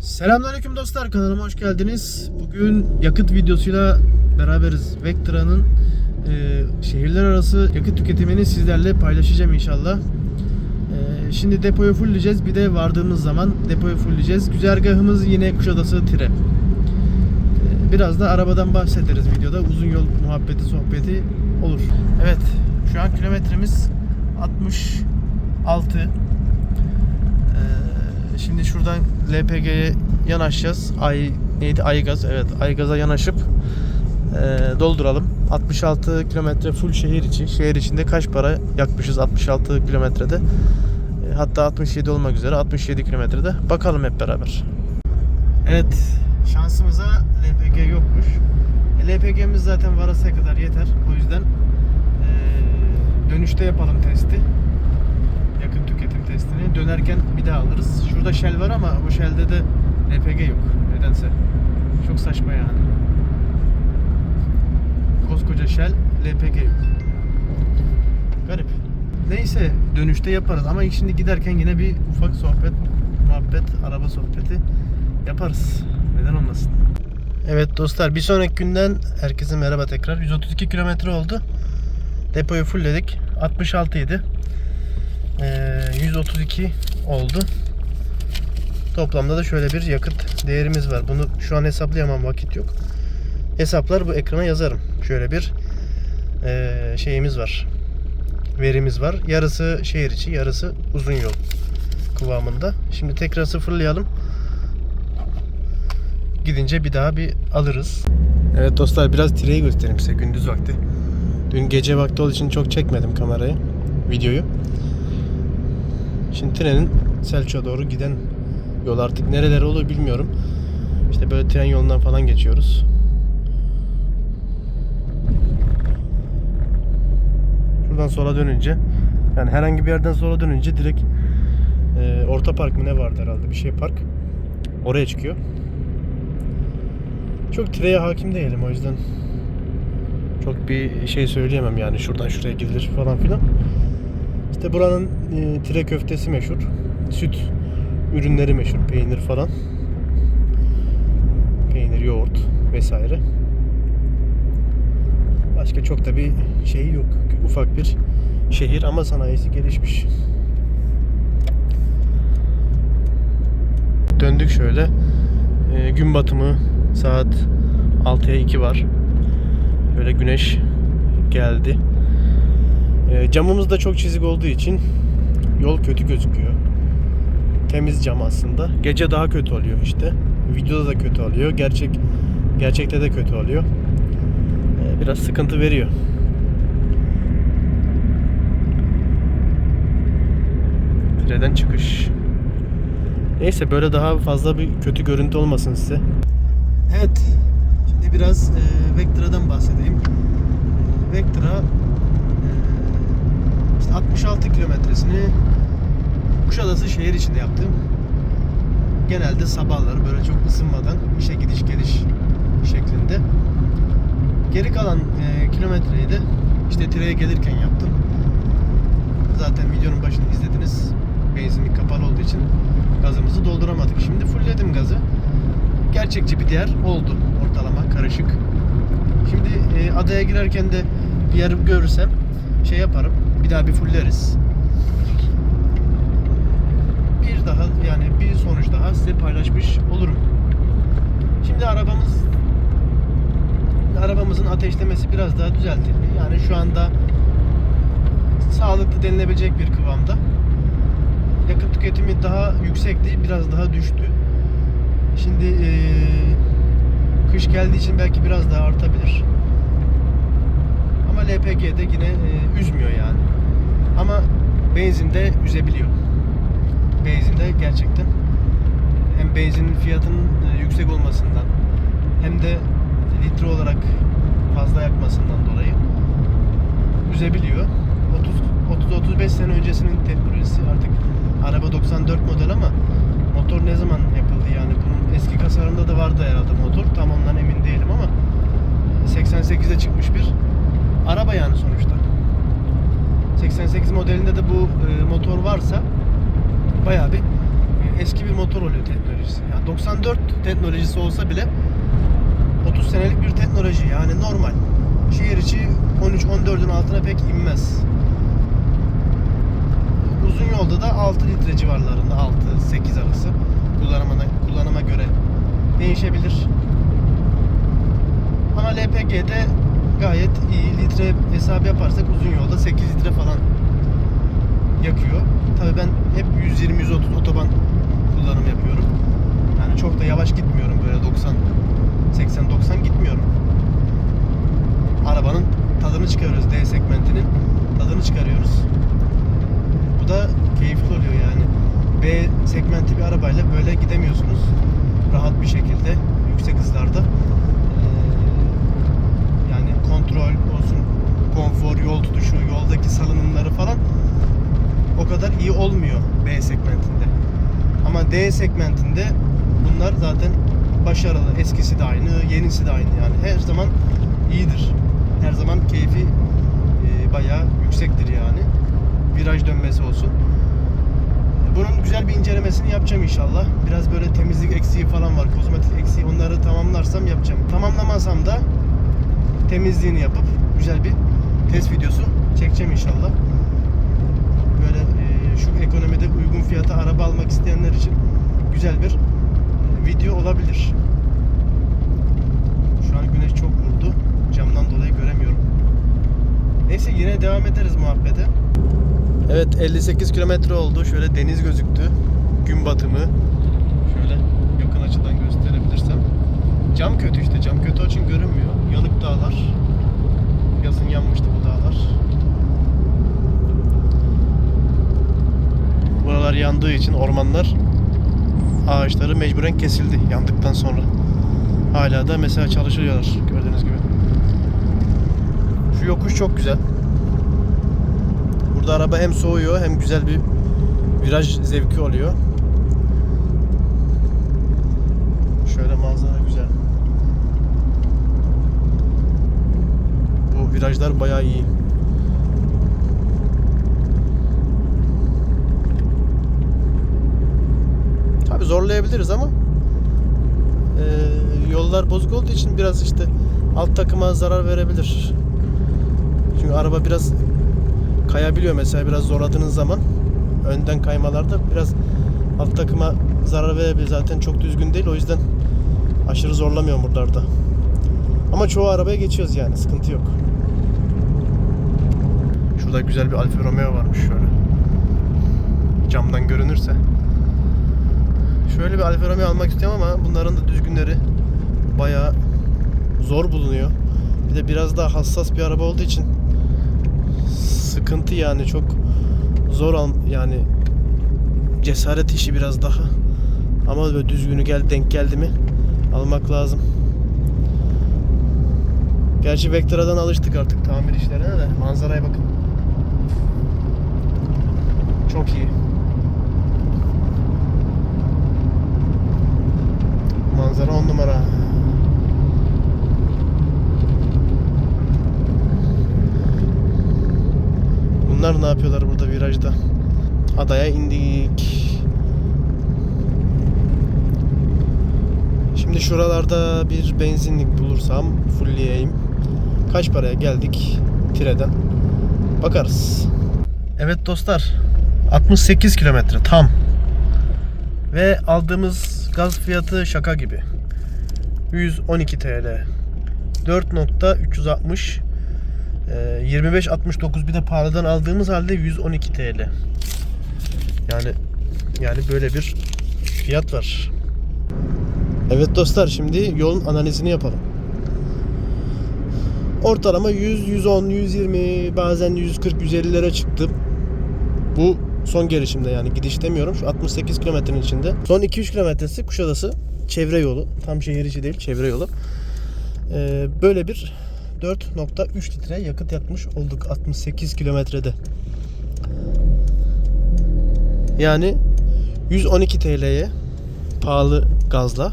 Selamünaleyküm dostlar kanalıma hoş geldiniz. Bugün yakıt videosuyla beraberiz. Vectra'nın e, şehirler arası yakıt tüketimini sizlerle paylaşacağım inşallah. E, şimdi depoyu fullleyeceğiz. Bir de vardığımız zaman depoyu fullleyeceğiz. Güzergahımız yine Kuşadası Tire. E, biraz da arabadan bahsederiz videoda. Uzun yol muhabbeti sohbeti olur. Evet şu an kilometremiz 66. Ee, şimdi şuradan LPG'ye yanaşacağız. Ay neydi? Aygaz. Evet, Aygaz'a yanaşıp e, dolduralım. 66 kilometre full şehir içi. Şehir içinde kaç para yakmışız 66 kilometrede? E, hatta 67 olmak üzere 67 kilometrede. Bakalım hep beraber. Evet, şansımıza LPG yokmuş. E, LPG'miz zaten varasaya kadar yeter. O yüzden e, dönüşte yapalım testi. Dönerken bir daha alırız. Şurada Shell var ama bu Shell'de de LPG yok. Nedense. Çok saçma yani. Koskoca Shell LPG yok. Garip. Neyse dönüşte yaparız ama şimdi giderken yine bir ufak sohbet, muhabbet, araba sohbeti yaparız. Neden olmasın? Evet dostlar bir sonraki günden herkese merhaba tekrar. 132 kilometre oldu. Depoyu fullledik. 66 idi. Ee, 132 oldu. Toplamda da şöyle bir yakıt değerimiz var. Bunu şu an hesaplayamam vakit yok. Hesaplar bu ekrana yazarım. Şöyle bir ee, şeyimiz var. Verimiz var. Yarısı şehir içi, yarısı uzun yol kıvamında. Şimdi tekrar sıfırlayalım. Gidince bir daha bir alırız. Evet dostlar biraz tireyi göstereyim size gündüz vakti. Dün gece vakti olduğu için çok çekmedim kamerayı, videoyu. Şimdi trenin Selçuk'a doğru giden yol artık nereleri olur bilmiyorum. İşte böyle tren yolundan falan geçiyoruz. Şuradan sola dönünce yani herhangi bir yerden sola dönünce direkt e, orta park mı ne vardı herhalde bir şey park. Oraya çıkıyor. Çok tireye hakim değilim o yüzden çok bir şey söyleyemem yani şuradan şuraya gidilir falan filan. İşte buranın e, tire köftesi meşhur. Süt ürünleri meşhur. Peynir falan. Peynir, yoğurt vesaire. Başka çok da bir şey yok. Ufak bir şehir ama sanayisi gelişmiş. Döndük şöyle. E, gün batımı saat 6'ya 2 var. Böyle güneş geldi. E, camımız da çok çizik olduğu için yol kötü gözüküyor. Temiz cam aslında. Gece daha kötü oluyor işte. Videoda da kötü oluyor. Gerçek gerçekte de kötü oluyor. E, biraz sıkıntı veriyor. Treden çıkış. Neyse böyle daha fazla bir kötü görüntü olmasın size. Evet. Şimdi biraz e, Vectra'dan bahsedeyim. Vectra 66 kilometresini Kuşadası şehir içinde yaptım. Genelde sabahları böyle çok ısınmadan işe gidiş geliş şeklinde. Geri kalan e, kilometreyi de işte tireye gelirken yaptım. Zaten videonun başını izlediniz. Benzinlik kapalı olduğu için gazımızı dolduramadık. Şimdi fullledim gazı. Gerçekçi bir değer oldu ortalama karışık. Şimdi e, adaya girerken de bir yer görürsem şey yaparım. Bir daha bir fulleriz. Bir daha yani bir sonuç daha size paylaşmış olurum. Şimdi arabamız arabamızın ateşlemesi biraz daha düzeltildi. Yani şu anda sağlıklı denilebilecek bir kıvamda. Yakıt tüketimi daha yüksekti, biraz daha düştü. Şimdi eee, kış geldiği için belki biraz daha artabilir. Ama LPG'de yine eee, üzmüyor yani. Ama benzinde üzebiliyor. Benzinde gerçekten hem benzinin fiyatının e, yüksek olmasından hem de litre olarak fazla yakmasından dolayı üzebiliyor. 30 30-35 sene öncesinin teknolojisi artık araba 94 model ama motor ne zaman yapıldı yani bunun eski kasalarında da vardı herhalde motor tam ondan emin değilim ama 88'de çıkmış bir araba yani sonuçta 88 modelinde de bu e, motor varsa bayağı bir eski bir motor oluyor teknolojisi. Yani 94 teknolojisi olsa bile 30 senelik bir teknoloji yani normal. Şehir içi 13-14'ün altına pek inmez. Uzun yolda da 6 litre civarlarında 6-8 arası kullanıma, kullanıma göre değişebilir. Ama LPG'de gayet iyi litre hesabı yaparsak uzun yolda 8 litre falan yakıyor. Tabii ben hep 120-130 otoban kullanım yapıyorum. Yani çok da yavaş gitmiyorum böyle 90 80-90 gitmiyorum. Arabanın tadını çıkarıyoruz D segmentinin tadını çıkarıyoruz. Bu da keyifli oluyor yani. B segmenti bir arabayla böyle gidemiyorsunuz. Rahat bir şekilde yüksek hızlarda. Ee, yani kontrol olsun, konfor, yol tutuşu, yoldaki salınımları falan o kadar iyi olmuyor B segmentinde. Ama D segmentinde bunlar zaten başarılı. Eskisi de aynı, yenisi de aynı yani. Her zaman iyidir. Her zaman keyfi e, bayağı yüksektir yani. Viraj dönmesi olsun. Bunun güzel bir incelemesini yapacağım inşallah. Biraz böyle temizlik eksiği falan var, kozmetik eksiği. Onları tamamlarsam yapacağım. Tamamlamasam da temizliğini yapıp güzel bir test videosu çekeceğim inşallah. E, şu ekonomide uygun fiyata araba almak isteyenler için güzel bir video olabilir. Şu an güneş çok vurdu. Camdan dolayı göremiyorum. Neyse yine devam ederiz muhabbete. Evet 58 kilometre oldu. Şöyle deniz gözüktü. Gün batımı. Şöyle yakın açıdan gösterebilirsem. Cam kötü işte. Cam kötü için görünmüyor. Yanık dağlar. Yazın yanmıştı bu dağlar. Buralar yandığı için ormanlar ağaçları mecburen kesildi yandıktan sonra. Hala da mesela çalışıyorlar gördüğünüz gibi. Şu yokuş çok güzel. Burada araba hem soğuyor hem güzel bir viraj zevki oluyor. Şöyle manzara güzel. Bu virajlar bayağı iyi. Zorlayabiliriz ama e, yollar bozuk olduğu için biraz işte alt takıma zarar verebilir. Çünkü araba biraz kayabiliyor mesela biraz zorladığınız zaman önden kaymalarda biraz alt takıma zarar verebilir. Zaten çok düzgün değil o yüzden aşırı zorlamıyorum buralarda. Ama çoğu arabaya geçiyoruz yani sıkıntı yok. Şurada güzel bir Alfa Romeo varmış şöyle. Camdan görünürse. Şöyle bir Alfa Romeo almak istiyorum ama bunların da düzgünleri bayağı zor bulunuyor. Bir de biraz daha hassas bir araba olduğu için sıkıntı yani çok zor al yani cesaret işi biraz daha. Ama böyle düzgünü gel denk geldi mi almak lazım. Gerçi Vectra'dan alıştık artık tamir işlerine de manzaraya bakın. Çok iyi. Manzara on numara. Bunlar ne yapıyorlar burada virajda? Adaya indik. Şimdi şuralarda bir benzinlik bulursam fullleyeyim. Kaç paraya geldik Tire'den? Bakarız. Evet dostlar. 68 kilometre tam. Ve aldığımız gaz fiyatı şaka gibi. 112 TL. 4.360 ee, 25.69 bir de pahalıdan aldığımız halde 112 TL. Yani yani böyle bir fiyat var. Evet dostlar şimdi yolun analizini yapalım. Ortalama 100, 110, 120 bazen 140, 150'lere çıktım. Bu son gelişimde yani gidiş demiyorum. Şu 68 kilometrenin içinde. Son 2-3 kilometresi Kuşadası çevre yolu. Tam şehir içi değil çevre yolu. Ee, böyle bir 4.3 litre yakıt yakmış olduk 68 kilometrede. Yani 112 TL'ye pahalı gazla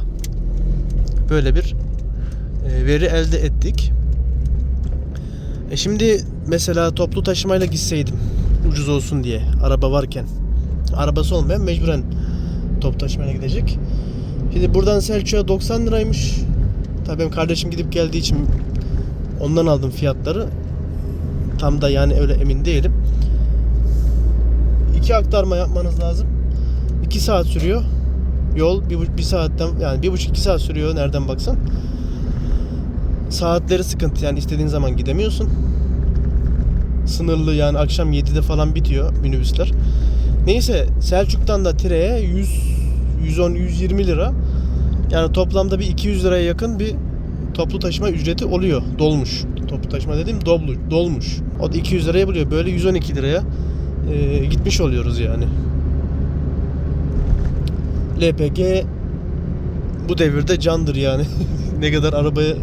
böyle bir e, veri elde ettik. E şimdi mesela toplu taşımayla gitseydim ucuz olsun diye araba varken arabası olmayan mecburen top taşımaya gidecek. Şimdi buradan Selçuk'a 90 liraymış. Tabii benim kardeşim gidip geldiği için ondan aldım fiyatları. Tam da yani öyle emin değilim. İki aktarma yapmanız lazım. 2 saat sürüyor. Yol bir, bir saatten yani bir buçuk iki saat sürüyor nereden baksan. Saatleri sıkıntı yani istediğin zaman gidemiyorsun. Sınırlı yani akşam 7'de falan bitiyor minibüsler. Neyse Selçuk'tan da Tire'ye 100 110 120 lira. Yani toplamda bir 200 liraya yakın bir toplu taşıma ücreti oluyor. Dolmuş. Toplu taşıma dediğim doblu, dolmuş. O da 200 liraya buluyor. Böyle 112 liraya e, gitmiş oluyoruz yani. LPG bu devirde candır yani. ne kadar arabayı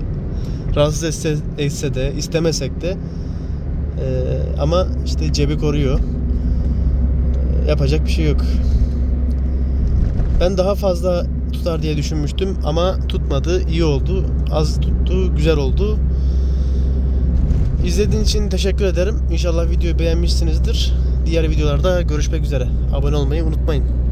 rahatsız etse, etse de istemesek de e, ama işte cebi koruyor. E, yapacak bir şey yok. Ben daha fazla tutar diye düşünmüştüm ama tutmadı. İyi oldu. Az tuttu. Güzel oldu. İzlediğiniz için teşekkür ederim. İnşallah videoyu beğenmişsinizdir. Diğer videolarda görüşmek üzere. Abone olmayı unutmayın.